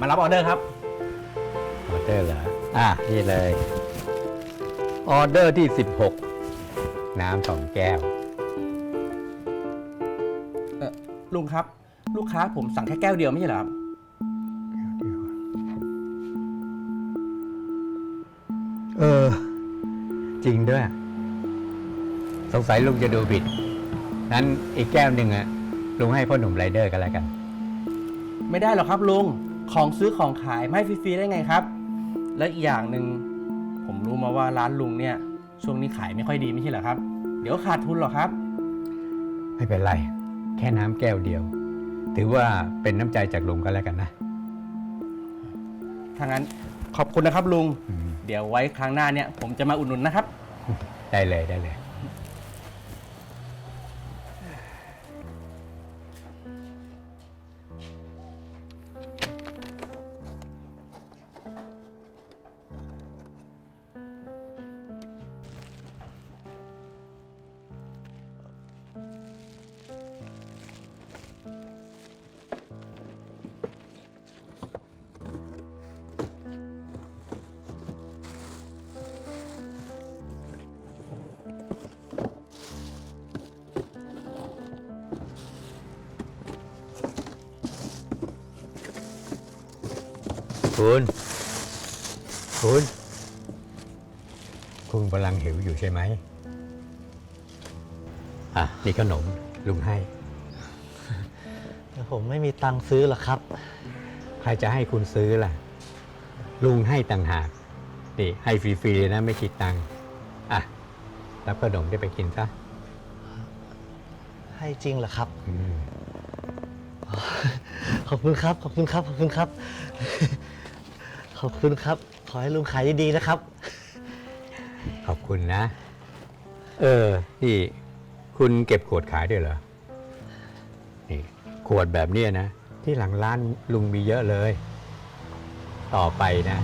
มารับออเดอร์ครับ ออเดอร์เหรอ อะนี่เลย ออเดอร์ที่ 16 น้ำสองแก้ว เออลุงครับ ลูกค้าผมสั่งแค่แก้วเดียวไม่ใช่เหรอครับ เออ จริงด้วย สงสัยลุงจะดูผิด นั้นอีกแก้วหนึ่งอะลุงให้พ่อหนุ่มไรเดอร์กันแล้วกัน ไม่ได้หรอกครับลุง ของซื้อของขายไม่ให้ฟรีๆได้ไงครับ และอีกอย่างหนึ่งผมรู้มาว่าร้านลุงเนี่ย ช่วงนี้ขายไม่ค่อยดีไม่ใช่เหรอครับ เดี๋ยวขาดทุนหรอกครับ ไม่เป็นไร แค่น้ำแก้วเดียว ถือว่าเป็นน้ำใจจากลุงก็แล้วกันนะ ถ้างั้นขอบคุณนะครับลุง อืม เดี๋ยวไว้ครั้งหน้าเนี่ยผมจะมาอุดหนุนนะครับ ได้เลยได้เลย คุณคุณ คุณกำลังหิวอยู่ใช่ไหมอะนี่ขนมลุงให้ แต่ผมไม่มีตังค์ซื้อหรอกครับ ใครจะให้คุณซื้อล่ะ ลุงให้ต่างหากนี่ให้ฟรีๆเลยนะไม่คิดตังค์อะรับขนมได้ไปกินซะให้จริงเหรอครับ อืม ขอบคุณครับ ขอบคุณครับ ขอบคุณครับ ขอบคุณครับ ขอให้ลุงขายดีๆนะครับ ขอบคุณนะ เออ นี่ คุณเก็บขวดขายด้วยเหรอ นี่ขวดแบบเนี้ยนะ ที่หลังร้านลุงมีเยอะเลย ต่อไปนะ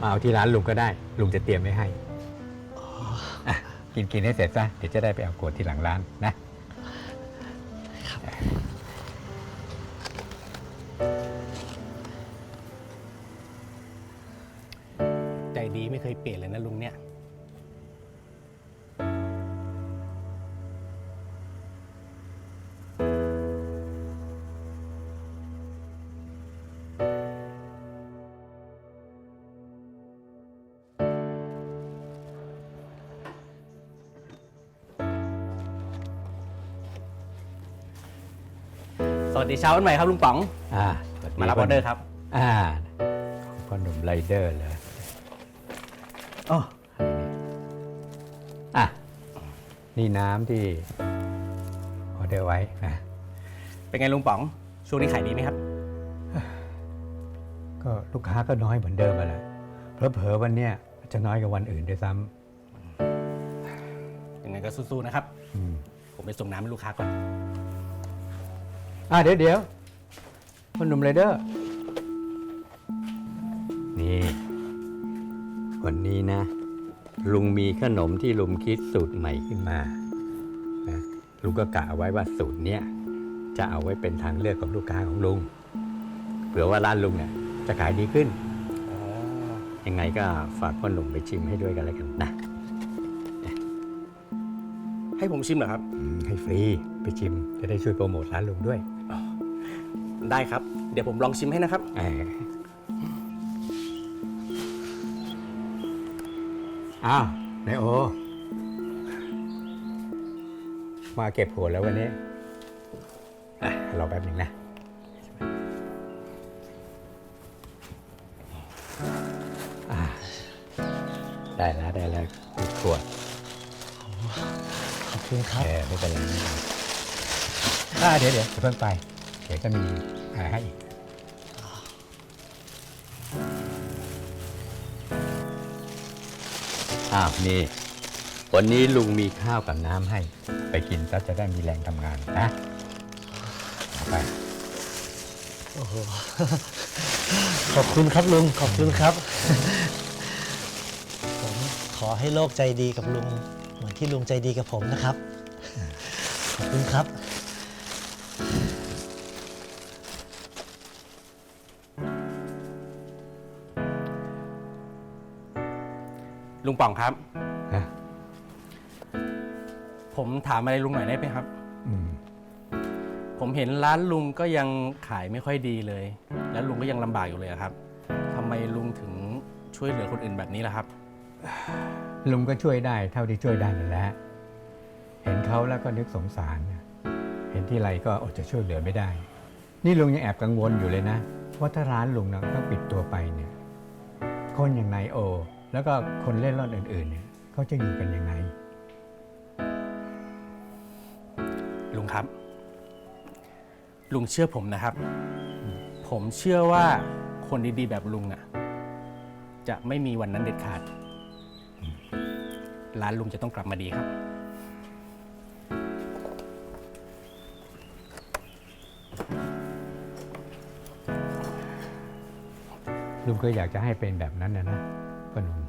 มาเอาที่ร้านลุงก็ได้ ลุงจะเตรียมไว้ให้อะกินกินให้เสร็จซะเดี๋ยวจะได้ไปเอาขวดที่หลังร้านนะ เคยเปลี่ยนเลยนะลุงเนี่ยสวัสดีเช้าวันใหม่ครับลุงป๋อง อ่าสวัสดีมารับออเดอร์ครับ อ่าพ่อหนุ่มไรเดอร์เลย อ๋ออะ นี่น้ำที่ออเดอร์ไว้นะ เป็นไงลุงป๋อง ช่วงนี้ขายดีไหมครับ ก็ลูกค้าก็น้อยเหมือนเดิมอะแหละเผลอๆวันเนี้ยจะน้อยกว่าวันอื่นด้วยซ้ยังไงก็สู้ๆนะครับำอืมผมไปส่งน้ำให้ลูกค้าก่อน อะเดี๋ยวเดี๋ยวพ่อหนุ่มไรเดอร์ นี่ วันนี้นะ ลุงมีขนมที่ลุงคิดสูตรใหม่ขึ้นมานะลุงก็กะเอาไว้ว่าสูตรเนี้ยจะเอาไว้เป็นทางเลือกของลูกค้าของลุงเผื่อว่าร้านลุงเนี่ยจะขายดีขึ้นยังไงก็ฝากพ่อหนุ่มไปชิมให้ด้วยกันแล้วกันนะ ให้ผมชิมเหรอครับอืมให้ฟรีไปชิมจะได้ช่วยโปรโมทร้านลุงด้วย ได้ครับ เดี๋ยวผมลองชิมให้นะครับ อออ้าวนายโอ มาเก็บหัวแล้ววันนี้อะรอแป๊บหนึ่งนะ อะได้แล้วได้แล้วอีกขวดขอบคุณครับ เออไม่เป็นไรไม่เป็นไรอ่าเดี๋ยวเดี๋ยวอย่าเพิ่งไป เดี๋ยวจะมีอะไรให้อีก อ้าวนี่ วันนี้ลุงมีข้าวกับน้ำให้ ไปกินซะจะได้มีแรงทำงานนะเอาไป โอ้โห ขอบคุณครับลุง ขอบคุณครับ ผมขอให้โลกใจดีกับลุง เหมือนที่ลุงใจดีกับผมนะครับ ขอบคุณครับ ลุงป่องครับ ฮะผมถามอะไรลุงหน่อยได้ไหมครับ อืมผมเห็นร้านลุงก็ยังขายไม่ค่อยดีเลย แล้วลุงก็ยังลำบากอยู่เลยอะครับทำไมลุงถึงช่วยเหลือคนอื่นแบบนี้ล่ะครับ ลุงก็ช่วยได้เท่าที่ช่วยได้นั่นแหละเห็นเขาแล้วก็นึกสงสารเห็นที่ไรก็อดจะช่วยเหลือไม่ได้ นี่ลุงยังแอบกังวลอยู่เลยนะว่าถ้าร้านลุงนะต้องปิดตัวไปเนี่ย คนอย่างนายโอ แล้วก็คนเล่นร่อนอื่นๆเนี่ยเขาจะอยู่กันยังไง ลุงครับ ลุงเชื่อผมนะครับ ผมเชื่อว่าคนดีๆ แบบลุงอะ จะไม่มีวันนั้นเด็ดขาด ร้านลุงจะต้องกลับมาดีครับ ลุงก็อยากจะให้เป็นแบบนั้นนะนะป้าหนุ่ม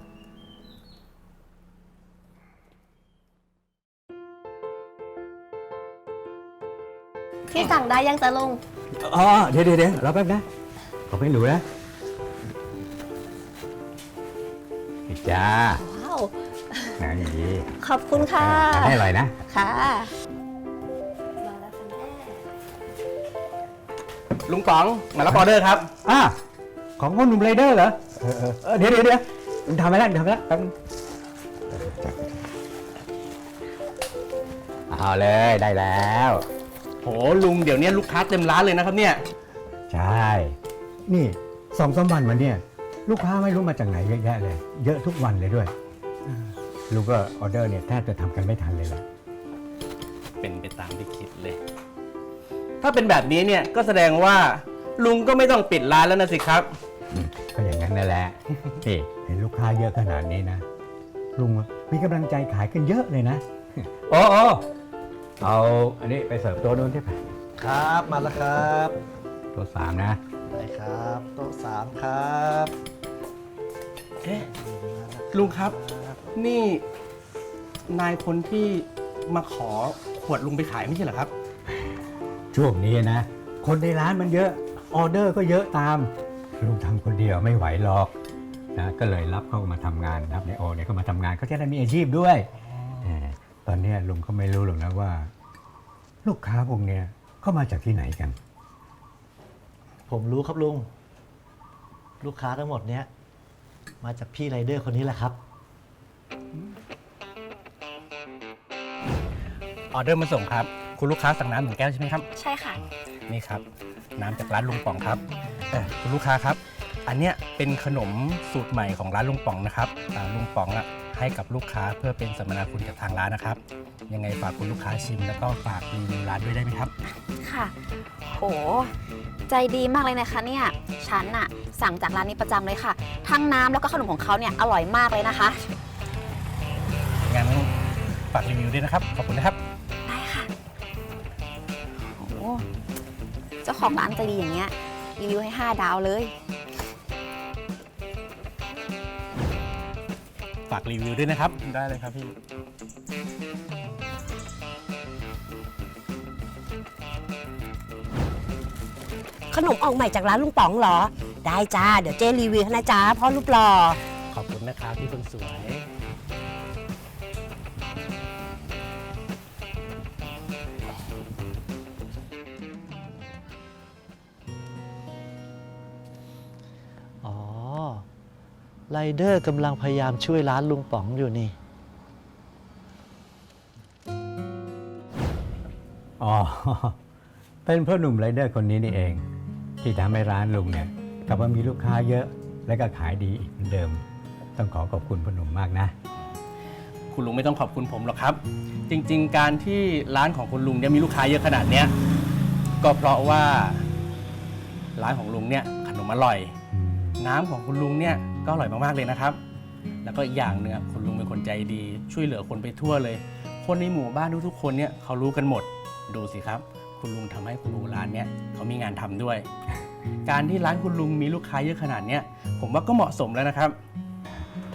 ที่สั่งได้ยังจะลุงอ๋อเดี๋ยวเดี๋ยวเดี๋ยวรอแป๊บนะขอเป็นหนูนะนี่จ้าว้าวนะนี่ดีขอบคุณค่ะทานให้อร่อยนะ ค่ะมาแล้วค่ะแม่ลุงป๋องมารับออเดอร์ครับ อะของคนหนุ่มไรเดอร์เหรอเออเออเออเดี๋ยวเดี๋ยวเดี๋ยวมันทำไปแล้วทำไปแล้วแป๊บนึงเอาเลยได้แล้ว โหลุงเดี๋ยวนี้ลูกค้าเต็มร้านเลยนะครับเนี่ย ใช่ นี่สองสามวันมาเนี่ย ลูกค้าไม่รู้มาจากไหนเยอะแยะเลย เยอะทุกวันเลยด้วยลูกก็ออเดอร์เนี่ยแทบจะทำกันไม่ทันเลยล่ะเป็นไปตามที่คิดเลย ถ้าเป็นแบบนี้เนี่ยก็แสดงว่าลุงก็ไม่ต้องปิดร้านแล้วนะสิครับ อืมก็อย่างนั้นนั่นแหละ นี่เห็นลูกค้าเยอะขนาดนี้นะลุงมีกำลังใจขายกันเยอะเลยนะโอ้โอ้ เอาอันนี้ไปเสิร์ฟโต๊ะนู้นที่ไปครับมาแล้วครับโต๊ะสามนะได้ครับโต๊ะสามครับเอ๊ะลุงครับ นี่ นายคนที่มาขอขวดลุงไปขายไม่ใช่เหรอครับ ช่วงนี้นะ คนในร้านมันเยอะ ออเดอร์ก็เยอะตาม ลุงทำคนเดียวไม่ไหวหรอกนะก็เลยรับเข้ามาทำงานรับในโอเนี่ยก็มาทำงานเขาจะได้มีอาชีพด้วยแหม ตอนเนี้ยลุงก็ไม่รู้หรอกนะว่า ลูกค้าพวกเนี้ยเข้ามาจากที่ไหนกัน ผมรู้ครับลุง ลูกค้าทั้งหมดเนี้ยมาจากพี่ไรเดอร์คนนี้แหละครับ ออเดอร์มาส่งครับ คุณลูกค้าสั่งน้ำหนึ่งแก้วใช่ไหมครับ ใช่ค่ะ นี่ครับ น้ำจากร้านลุงป๋องครับเออคุณลูกค้าครับ อันเนี้ยเป็นขนมสูตรใหม่ของร้านลุงป๋องนะครับอ่าลุงป๋องอะ ให้กับลูกค้าเพื่อเป็นสมนาคุณกับทางร้านนะครับ ยังไงฝากคุณลูกค้าชิม แล้วก็ฝากรีวิวร้านด้วยได้ไหมครับ ค่ะ โห ใจดีมากเลยนะคะเนี่ย ฉันน่ะสั่งจากร้านนี้ประจำเลยค่ะ ทั้งน้ำแล้วก็ขนมของเขาเนี่ยอร่อยมากเลยนะคะ งั้นฝากรีวิวด้วยนะครับ ขอบคุณนะครับ ได้ค่ะ โห เจ้าของร้านใจดีอย่างเงี้ยรีวิวให้ 5 ดาวเลย ฝากรีวิวด้วยนะครับ ได้เลยครับพี่ ขนมออกใหม่จากร้านลุงป๋องเหรอ ได้จ้า เดี๋ยวเจ๊รีวิวให้นะจ้าพ่อรูปหล่อ ขอบคุณนะครับพี่คนสวย ไรเดอร์กำลังพยายามช่วยร้านลุงป๋องอยู่นี่ อ๋อ เป็นเพ่อหนุ่มไรเดอร์คนนี้นี่เอง ที่ทำให้ร้านลุงเนี่ยกลับมามีลูกค้าเยอะและก็ขายดีอีกเหมือนเดิม ต้องขอขอบคุณพ่อหนุ่มมากนะ คุณลุงไม่ต้องขอบคุณผมหรอกครับ จริง ๆ การที่ร้านของคุณลุงเนี่ยมีลูกค้าเยอะขนาดเนี้ยก็เพราะว่าร้านของลุงเนี่ยขนมอร่อย น้ำของคุณลุงเนี่ยก็อร่อยมากๆเลยนะครับ แล้วก็อีกอย่างหนึงอคุณลุงเป็นคนใจดี ช่วยเหลือคนไปทั่วเลย คนในหมู่บ้านทุกๆคนเนี่ยเขารู้กันหมด ดูสิครับ คุณลุงทำให้คุณลุงร้านเนี่ยเขามีงานทำด้วย การที่ร้านคุณลุงมีลูกค้าเยอะขนาดเนี้ยผมว่าก็เหมาะสมแล้วนะครับ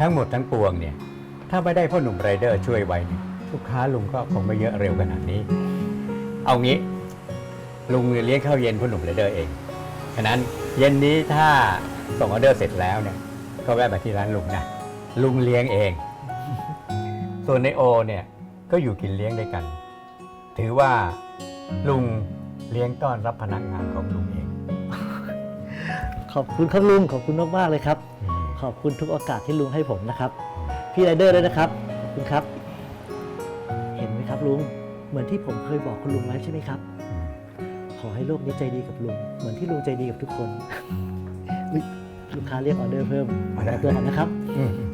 ทั้งหมดทั้งปวงเนี่ย ถ้าไม่ได้พ่อหนุ่มไรเดอร์ช่วยไว้เนี่ยลูกค้าลุงก็คงไม่เยอะเร็วขนาดนี้ เอางี้ ลุงเลี้ยงข้าวเย็นพ่อหนุ่มไรเดอร์เอง ฉะนั้นเย็นนี้ถ้า ส่งออเดอร์เสร็จแล้วเนี่ย ก็แวะมาที่ร้านลุงนะ ลุงเลี้ยงเอง ส่วนในโอเนี่ยก็อยู่กินเลี้ยงด้วยกัน ถือว่าลุงเลี้ยงต้อนรับพนักงานของลุงเอง ขอบคุณครับลุงขอบคุณมากๆเลยครับอืมขอบคุณทุกโอกาสที่ลุงให้ผมนะครับ พี่ไรเดอร์ด้วยนะครับขอบคุณครับ เห็นไหมครับลุงเหมือนที่ผมเคยบอกคุณลุงไว้ใช่ไหมครับ ขอให้โลกนี้ใจดีกับลุง เหมือนที่ลุงใจดีกับทุกคนอุ๊ย ลูกค้าเรียกออเดอร์เพิ่มขอตัวก่อนนะครับอืมอืม